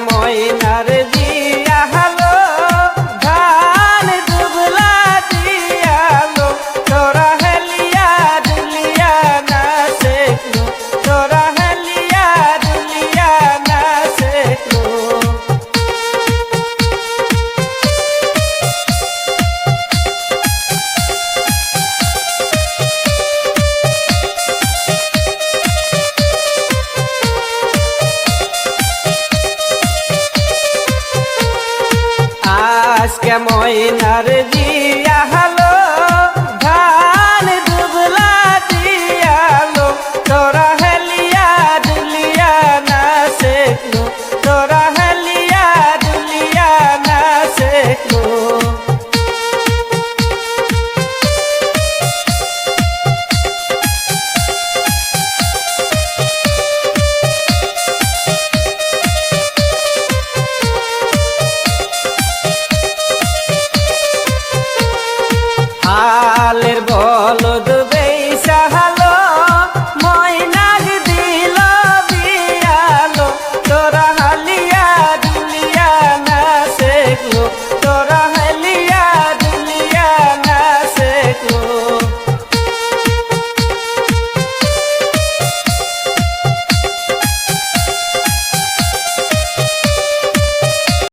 ময়নার জি দিয়া ময়নার জিয়া হালো, ধান দুবলা দিয়ালো তোরা হেলিয়া দুলিয়া না শেখলো, তোরা হেলিয়া দুলিয়া না শেখলো।